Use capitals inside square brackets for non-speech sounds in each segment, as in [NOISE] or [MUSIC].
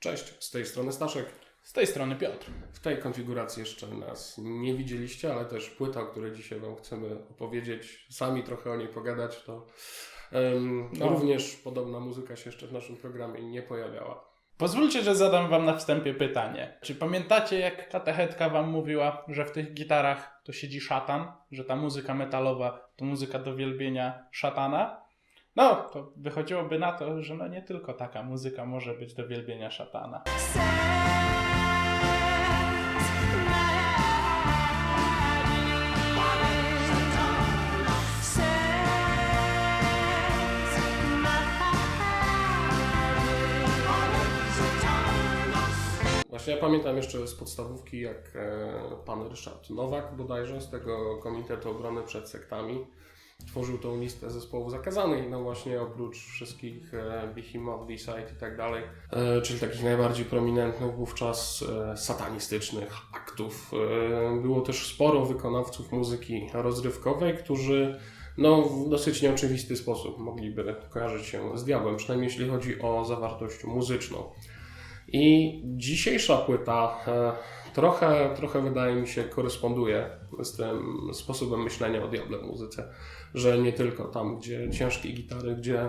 Cześć, z tej strony Staszek. Z tej strony Piotr. W tej konfiguracji jeszcze nas nie widzieliście, ale też płyta, o której dzisiaj Wam chcemy opowiedzieć, sami trochę o niej pogadać, to em, No. również podobna muzyka się jeszcze w naszym programie nie pojawiała. Pozwólcie, że zadam wam na wstępie pytanie. Czy pamiętacie, jak katechetka wam mówiła, że w tych gitarach to siedzi szatan? Że ta muzyka metalowa to muzyka do wielbienia szatana? No, to wychodziłoby na to, że no nie tylko taka muzyka może być do wielbienia szatana. Właśnie ja pamiętam jeszcze z podstawówki, jak e, pan Ryszard Nowak bodajże z tego Komitetu Obrony przed Sektami tworzył tą listę zespołów zakazanych, no właśnie oprócz wszystkich e, Behemoth, D-Side i tak dalej, e, czyli takich najbardziej prominentnych wówczas e, satanistycznych aktów. E, było też sporo wykonawców muzyki rozrywkowej, którzy no, w dosyć nieoczywisty sposób mogliby kojarzyć się z diabłem, przynajmniej jeśli chodzi o zawartość muzyczną. I dzisiejsza płyta e, trochę, trochę wydaje mi się koresponduje z tym sposobem myślenia o diable w muzyce, że nie tylko tam, gdzie ciężkie gitary, gdzie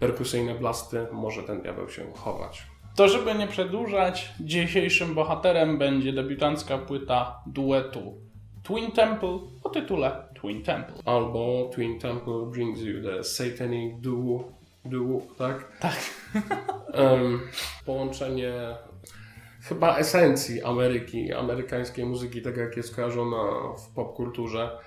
perkusyjne blasty, może ten diabeł się chować. To, żeby nie przedłużać, dzisiejszym bohaterem będzie debiutancka płyta duetu Twin Temple o tytule Twin Temple. Albo Twin Temple brings you the satanic do, do tak? Tak. Em, połączenie chyba esencji Ameryki, amerykańskiej muzyki, tak jak jest kojarzona w popkulturze,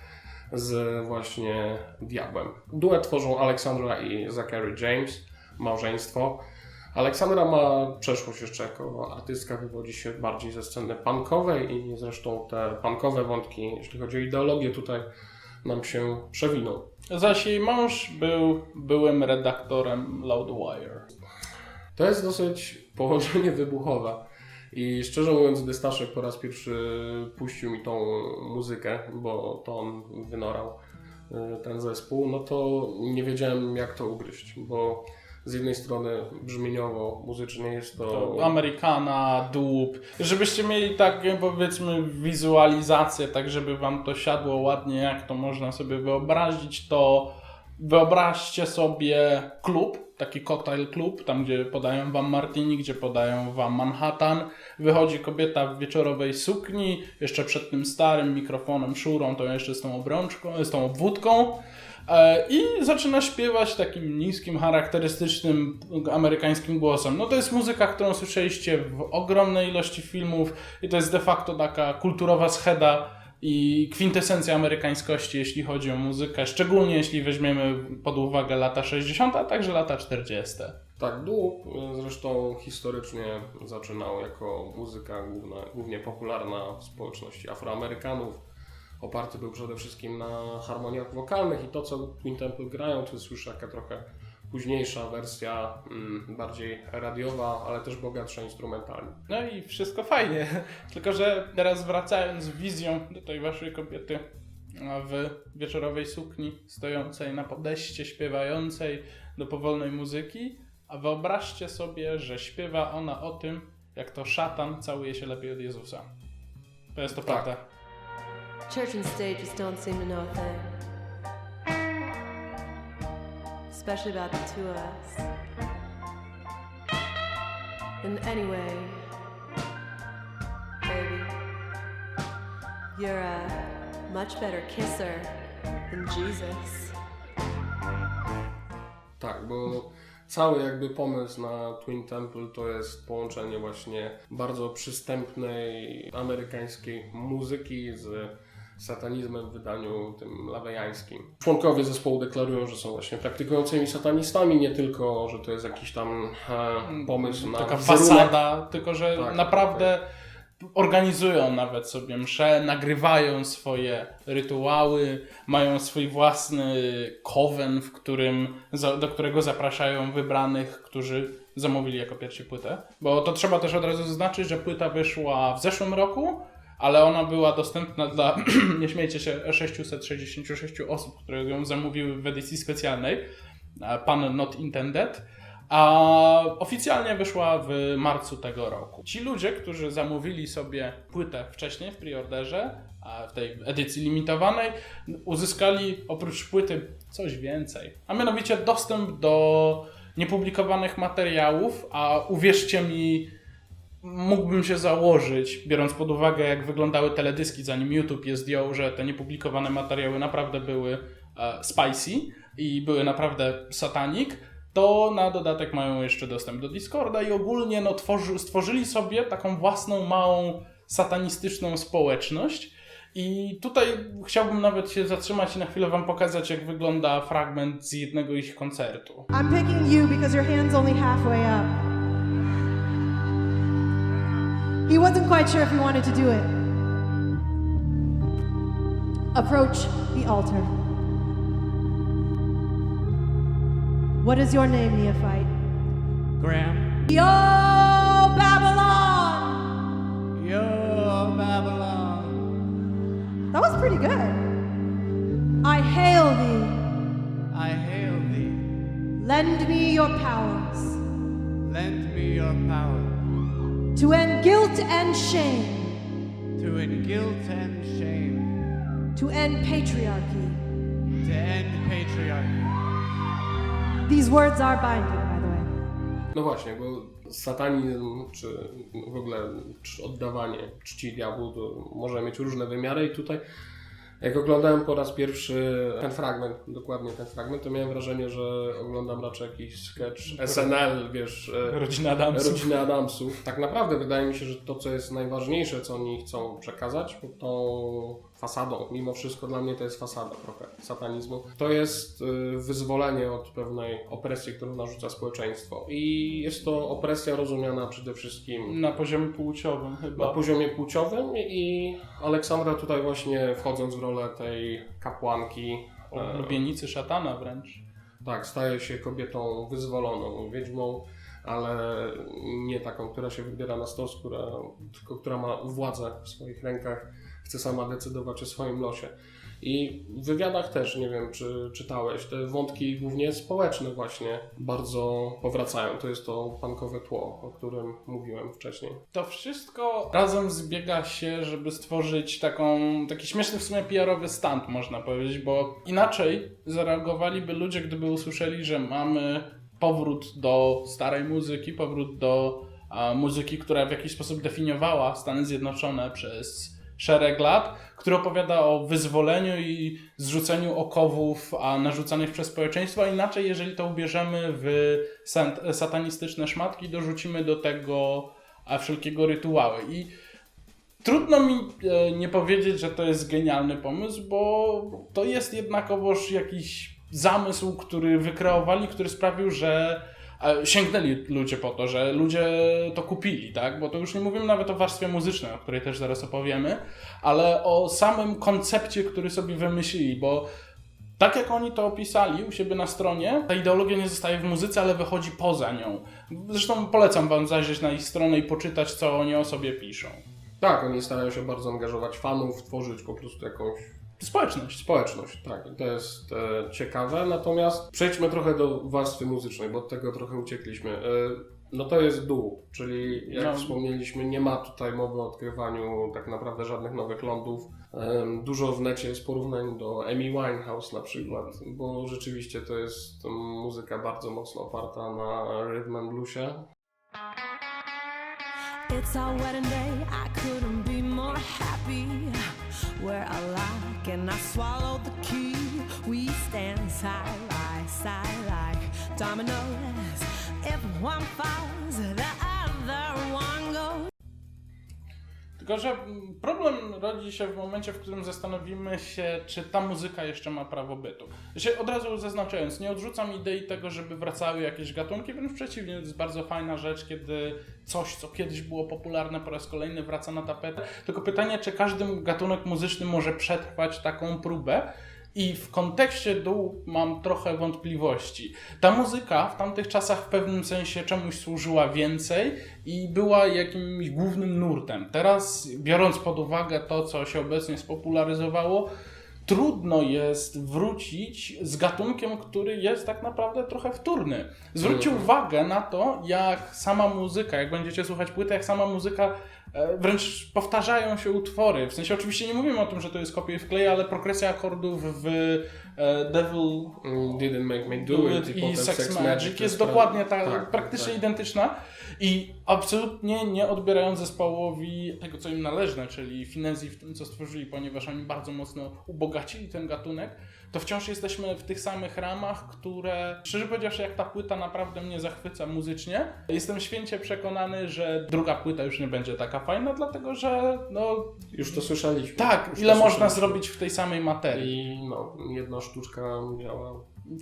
z właśnie diabłem. Duet tworzą Alexandra i Zachary James, małżeństwo. Aleksandra ma przeszłość jeszcze jako artystka, wywodzi się bardziej ze sceny punkowej i zresztą te punkowe wątki, jeśli chodzi o ideologię, tutaj nam się przewiną. Zaś jej mąż był byłym redaktorem Loudwire. To jest dosyć połączenie wybuchowe. I szczerze mówiąc, gdy Staszek po raz pierwszy puścił mi tą muzykę, bo to on wynorał y, ten zespół, no to nie wiedziałem jak to ugryźć, bo z jednej strony brzmieniowo, muzycznie jest to... To Amerykana, dup. Żebyście mieli tak powiedzmy wizualizację, tak żeby wam to siadło ładnie, jak to można sobie wyobrazić, to wyobraźcie sobie klub, taki cocktail klub, tam gdzie podają wam martini, gdzie podają wam Manhattan. Wychodzi kobieta w wieczorowej sukni, jeszcze przed tym starym mikrofonem, szurą, to jeszcze z tą obrączką, z tą obwódką. E, I zaczyna śpiewać takim niskim, charakterystycznym amerykańskim głosem. No to jest muzyka, którą słyszeliście w ogromnej ilości filmów i to jest de facto taka kulturowa scheda i kwintesencja amerykańskości, jeśli chodzi o muzykę, szczególnie jeśli weźmiemy pod uwagę lata 60., a także lata 40. Tak, Dup y, zresztą historycznie zaczynał jako muzyka główna, głównie popularna w społeczności Afroamerykanów. Oparty był przede wszystkim na harmoniach wokalnych i to, co Twin grają, to jest już taka trochę późniejsza wersja, mm, bardziej radiowa, ale też bogatsza instrumentalnie. No i wszystko fajnie. [LAUGHS] Tylko, że teraz wracając wizją do tej waszej kobiety w wieczorowej sukni, stojącej na podejście, śpiewającej do powolnej muzyki, a wyobraźcie sobie, że śpiewa ona o tym, jak to szatan całuje się lepiej od Jezusa. To jest to Tak. prawda. Church and just don't seem to know a thing. Especially about the two of us. And anyway, baby, you're a much better kisser than Jesus. Tak, bo cały jakby pomysł na Twin Temple to jest połączenie właśnie bardzo przystępnej amerykańskiej muzyki z satanizmem w wydaniu tym lawejańskim. Członkowie zespołu deklarują, że są właśnie praktykującymi satanistami, nie tylko, że to jest jakiś tam e, pomysł na Taka fasada, tylko że Tak, naprawdę organizują nawet sobie msze, nagrywają swoje rytuały, mają swój własny kowen, w którym, do którego zapraszają wybranych, którzy zamówili jako pierwsi płytę. Bo to trzeba też od razu zaznaczyć, że płyta wyszła w zeszłym roku, ale ona była dostępna dla, [CLEARS THROAT] nie śmiejcie się, 666 osób, które ją zamówiły w edycji specjalnej, e, Pan Not Intended. a oficjalnie wyszła w marcu tego roku. Ci ludzie, którzy zamówili sobie płytę wcześniej w preorderze, w tej edycji limitowanej, uzyskali oprócz płyty coś więcej, a mianowicie dostęp do niepublikowanych materiałów, a uwierzcie mi, mógłbym się założyć, biorąc pod uwagę, jak wyglądały teledyski, zanim YouTube je zdjął, że te niepublikowane materiały naprawdę były e, spicy i były naprawdę satanik, to na dodatek mają jeszcze dostęp do Discorda i ogólnie no, tworzy, stworzyli sobie taką własną, małą, satanistyczną społeczność. I tutaj chciałbym nawet się zatrzymać i na chwilę Wam pokazać, jak wygląda fragment z jednego ich koncertu. I'm picking you because your hand's only halfway up. He wasn't quite sure if he wanted to do it. Approach the altar. What is your name, Neophyte? Graham. Yo, shame, to end guilt and shame, to end patriarchy. to end patriarchy. These words are binding, by the way. No właśnie, bo satanizm, czy w ogóle czy oddawanie czci diabłu, to może mieć różne wymiary i tutaj jak oglądałem po raz pierwszy ten fragment, dokładnie ten fragment, to miałem wrażenie, że oglądam raczej jakiś sketch SNL, wiesz, e, Rodzina Adamsów. rodziny Adamsów. Tak naprawdę wydaje mi się, że to, co jest najważniejsze, co oni chcą przekazać, tą fasadą, mimo wszystko dla mnie to jest fasada trochę satanizmu, to jest y, wyzwolenie od pewnej opresji, którą narzuca społeczeństwo. I jest to opresja rozumiana przede wszystkim Na poziomie płciowym na chyba. poziomie płciowym i Aleksandra tutaj właśnie wchodząc w rolę tej kapłanki e, Ulubienicy szatana wręcz. tak, staje się kobietą wyzwoloną, wiedźmą, ale nie taką, która się wybiera na stos, która, tylko która ma władzę w swoich rękach, chce sama decydować o swoim losie. I w wywiadach też, nie wiem czy czytałeś, te wątki głównie społeczne właśnie bardzo powracają. To jest to pankowe tło, o którym mówiłem wcześniej. To wszystko razem zbiega się, żeby stworzyć taką, taki śmieszny w sumie PR-owy stand, można powiedzieć, bo inaczej zareagowaliby ludzie, gdyby usłyszeli, że mamy powrót do starej muzyki, powrót do a, muzyki, która w jakiś sposób definiowała Stany Zjednoczone przez szereg lat, który opowiada o wyzwoleniu i zrzuceniu okowów a narzucanych przez społeczeństwo, a inaczej, jeżeli to ubierzemy w satanistyczne szmatki, dorzucimy do tego a wszelkiego rytuały. I trudno mi e, nie powiedzieć, że to jest genialny pomysł, bo to jest jednakowoż jakiś zamysł, który wykreowali, który sprawił, że e, sięgnęli ludzie po to, że ludzie to kupili, tak? Bo to już nie mówimy nawet o warstwie muzycznej, o której też zaraz opowiemy, ale o samym koncepcie, który sobie wymyślili, bo tak jak oni to opisali u siebie na stronie, ta ideologia nie zostaje w muzyce, ale wychodzi poza nią. Zresztą polecam wam zajrzeć na ich stronę i poczytać, co oni o sobie piszą. Tak, oni starają się bardzo angażować fanów, tworzyć po prostu jakąś Społeczność. Społeczność, tak, to jest e, ciekawe. Natomiast przejdźmy trochę do warstwy muzycznej, bo od tego trochę uciekliśmy. E, no to jest dół, czyli jak No. wspomnieliśmy, nie ma tutaj mowy o odkrywaniu tak naprawdę żadnych nowych lądów. Em, Dużo w necie jest porównań do Amy Winehouse na przykład, bo rzeczywiście to jest muzyka bardzo mocno oparta na rhythm and bluesie. It's our wedding day, I couldn't be more happy. Where I like and I swallow the key. We stand side by side like dominoes. If one falls, the Tylko, że mm, problem rodzi się w momencie, w którym zastanowimy się, czy ta muzyka jeszcze ma prawo bytu. Się od razu zaznaczając, nie odrzucam idei tego, żeby wracały jakieś gatunki, wręcz przeciwnie, to jest bardzo fajna rzecz, kiedy coś, co kiedyś było popularne, po raz kolejny wraca na tapetę. Tylko pytanie, czy każdy gatunek muzyczny może przetrwać taką próbę? I w kontekście dół mam trochę wątpliwości. Ta muzyka w tamtych czasach w pewnym sensie czemuś służyła więcej i była jakimś głównym nurtem. Teraz, biorąc pod uwagę to, co się obecnie spopularyzowało, trudno jest wrócić z gatunkiem, który jest tak naprawdę trochę wtórny. Zwróćcie Mhm. uwagę na to, jak sama muzyka, jak będziecie słuchać płyty, jak sama muzyka wręcz powtarzają się utwory. W sensie oczywiście nie mówimy o tym, że to jest kopiuj wklej, ale progresja akordów w e, Devil Mm, Didn't make me do, it, it i, i Sex, Magic to jest dokładnie ta, tak, praktycznie tak. identyczna i absolutnie nie odbierając zespołowi tego, co im należne, czyli finezji w tym, co stworzyli, ponieważ oni bardzo mocno ubogacili ten gatunek, to wciąż jesteśmy w tych samych ramach, które, szczerze powiedziawszy, jak ta płyta naprawdę mnie zachwyca muzycznie, jestem święcie przekonany, że druga płyta już nie będzie taka fajna, dlatego że, no, Już to słyszeliśmy. tak, Już ile można zrobić w tej samej materii? I no, jedna sztuczka działa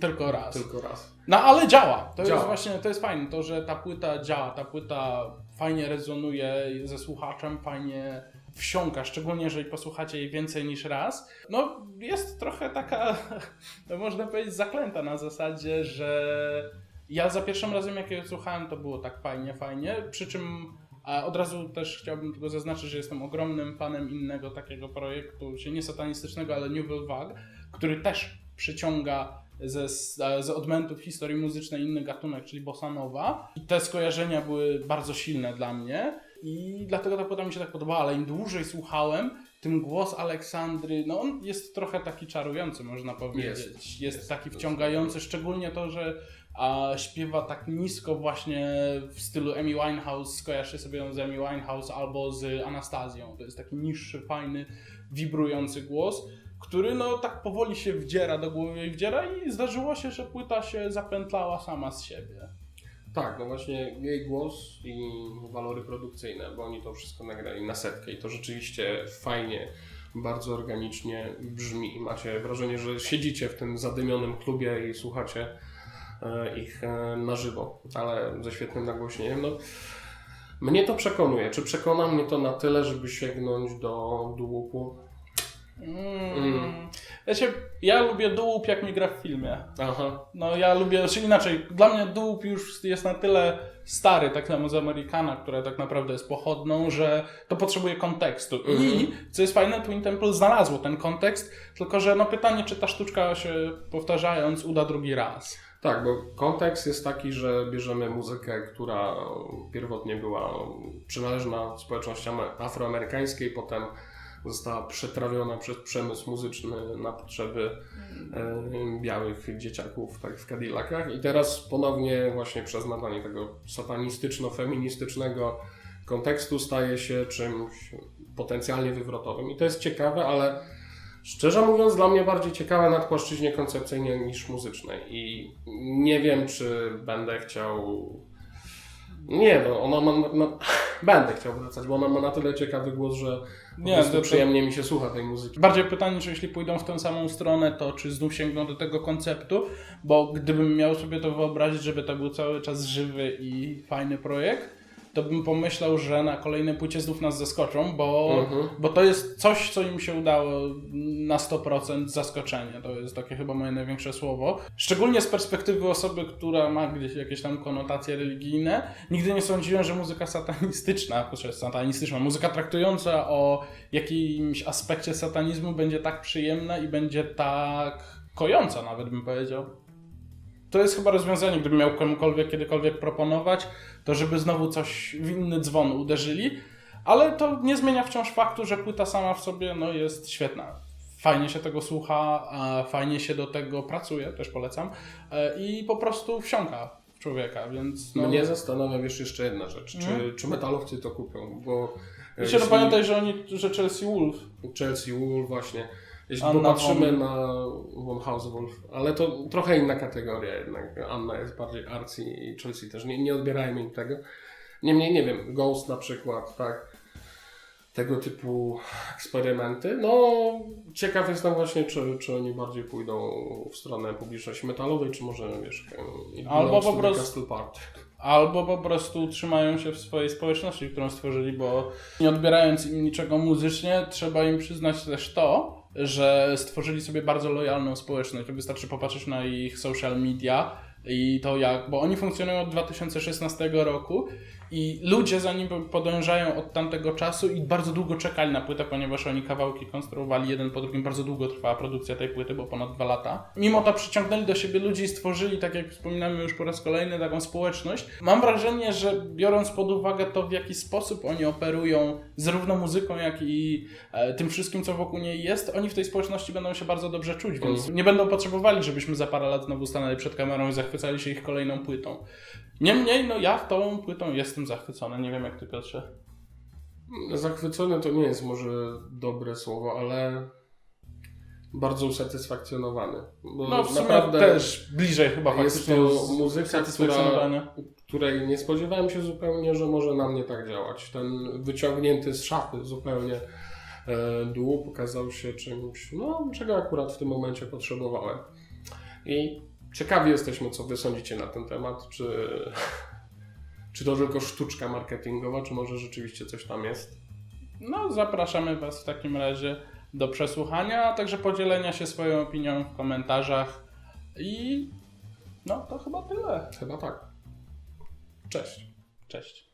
Tylko raz. tylko raz. No ale działa. To Działa. jest właśnie, to jest fajne, to, że ta płyta działa, ta płyta fajnie rezonuje ze słuchaczem, fajnie wsiąka, szczególnie jeżeli posłuchacie jej więcej niż raz. No jest trochę taka, [LAUGHS] no można powiedzieć, zaklęta na zasadzie, że ja za pierwszym razem jak jej słuchałem, to było tak fajnie, fajnie, przy czym od razu też chciałbym tylko zaznaczyć, że jestem ogromnym fanem innego takiego projektu, czyli nie satanistycznego, ale New Vague, który też przyciąga ze, ze odmętów historii muzycznej inny gatunek, czyli bossa nova. I te skojarzenia były bardzo silne dla mnie i dlatego ta płyta mi się tak podobała, ale im dłużej słuchałem, tym głos Aleksandry, no on jest trochę taki czarujący, można powiedzieć. Jest, Jest. taki wciągający, szczególnie to, że a, śpiewa tak nisko właśnie w stylu Amy Winehouse, skojarzcie sobie ją z Amy Winehouse albo z Anastazją. To jest taki niższy, fajny, wibrujący głos który no tak powoli się wdziera do głowy i wdziera i zdarzyło się, że płyta się zapętlała sama z siebie. Tak, no właśnie jej głos i walory produkcyjne, bo oni to wszystko nagrali na setkę i to rzeczywiście fajnie, bardzo organicznie brzmi. Macie wrażenie, że siedzicie w tym zadymionym klubie i słuchacie e, ich e, na żywo, ale ze świetnym nagłośnieniem. No, mnie to przekonuje. Czy przekona mnie to na tyle, żeby sięgnąć do dłupu? Mm. Mm. Wiecie, ja lubię dłup jak mi gra w filmie. Aha, No ja lubię, czy inaczej, dla mnie dłup już jest na tyle stary, tak samo z Amerykana, która tak naprawdę jest pochodną, że to potrzebuje kontekstu. I Mhm. co jest fajne, Twin Temple znalazło ten kontekst, tylko że no pytanie, czy ta sztuczka się powtarzając uda drugi raz. Tak, bo kontekst jest taki, że bierzemy muzykę, która pierwotnie była przynależna społeczności ame- afroamerykańskiej, potem została przetrawiona przez przemysł muzyczny na potrzeby e, białych dzieciaków tak, w Cadillacach i teraz ponownie właśnie przez nadanie tego satanistyczno-feministycznego kontekstu staje się czymś potencjalnie wywrotowym. I to jest ciekawe, ale Szczerze mówiąc, dla mnie bardziej ciekawe na płaszczyźnie koncepcyjnej niż muzycznej. I nie wiem, czy będę chciał. Nie, no, ona ma. No, będę chciał wracać, bo ona ma na tyle ciekawy głos, że Nie, to- przyjemnie mi się słucha tej muzyki. Bardziej pytanie, czy jeśli pójdą w tę samą stronę, to czy znów sięgną do tego konceptu, bo gdybym miał sobie to wyobrazić, żeby to był cały czas żywy i fajny projekt, to bym pomyślał, że na kolejnej płycie znów nas zaskoczą, bo, Mhm. bo to jest coś, co im się udało na 100% zaskoczenie. To jest takie chyba moje największe słowo. Szczególnie z perspektywy osoby, która ma gdzieś jakieś tam konotacje religijne. Nigdy nie sądziłem, że muzyka satanistyczna, satanistyczna, muzyka traktująca o jakimś aspekcie satanizmu będzie tak przyjemna i będzie tak kojąca nawet bym powiedział. To jest chyba rozwiązanie, gdybym miał komukolwiek kiedykolwiek proponować, to żeby znowu coś w inny dzwon uderzyli, ale to nie zmienia wciąż faktu, że płyta sama w sobie no, jest świetna. Fajnie się tego słucha, a fajnie się do tego pracuje, też polecam, e, i po prostu wsiąka w człowieka, więc no... Mnie zastanawia wiesz jeszcze jedna rzecz. Mhm. Czy, czy metalowcy to kupią? Bo e, Wiecie, no jeśli- pamiętaj, że oni, że Chelsea Wolf Chelsea Wool właśnie. Jeśli Anna popatrzymy Von- na One House Wolf, ale to trochę inna kategoria jednak. Anna jest bardziej arcy i Chelsea też. Nie, nie odbierajmy im tego. Niemniej, nie wiem, Ghost na przykład, tak. Tego typu eksperymenty. No, ciekaw jestem właśnie, czy, czy oni bardziej pójdą w stronę publiczności metalowej, czy może, wiesz, em, Albo po prostu- Castle Party. Albo po prostu trzymają się w swojej społeczności, którą stworzyli, bo nie odbierając im niczego muzycznie, trzeba im przyznać też to, że stworzyli sobie bardzo lojalną społeczność. Wystarczy popatrzeć na ich social media i to jak, bo oni funkcjonują od 2016 roku I ludzie za nim podążają od tamtego czasu i bardzo długo czekali na płytę, ponieważ oni kawałki konstruowali jeden po drugim. Bardzo długo trwała produkcja tej płyty, bo ponad dwa lata. Mimo to przyciągnęli do siebie ludzi i stworzyli, tak jak wspominamy już po raz kolejny, taką społeczność. Mam wrażenie, że biorąc pod uwagę to, w jaki sposób oni operują zarówno muzyką, jak i e, tym wszystkim, co wokół niej jest, oni w tej społeczności będą się bardzo dobrze czuć, więc nie będą potrzebowali, żebyśmy za parę lat znowu stanęli przed kamerą i zachwycali się ich kolejną płytą. Niemniej, no ja tą płytą jestem zachwycony. Nie wiem jak ty, Piotrze. Zachwycony to nie jest może dobre słowo, ale bardzo usatysfakcjonowany. Bo No w sumie naprawdę też bliżej chyba jest faktycznie to z- muzyka, satysfakcjonowania. której nie spodziewałem się zupełnie, że może na mnie tak działać. Ten wyciągnięty z szafy zupełnie e, dół pokazał się czymś, no, czego akurat w tym momencie potrzebowałem. I ciekawi jesteśmy, co wy sądzicie na ten temat. Czy, czy to tylko sztuczka marketingowa, czy może rzeczywiście coś tam jest? No, zapraszamy Was w takim razie do przesłuchania, a także podzielenia się swoją opinią w komentarzach. I no to chyba tyle. Chyba tak. Cześć. Cześć.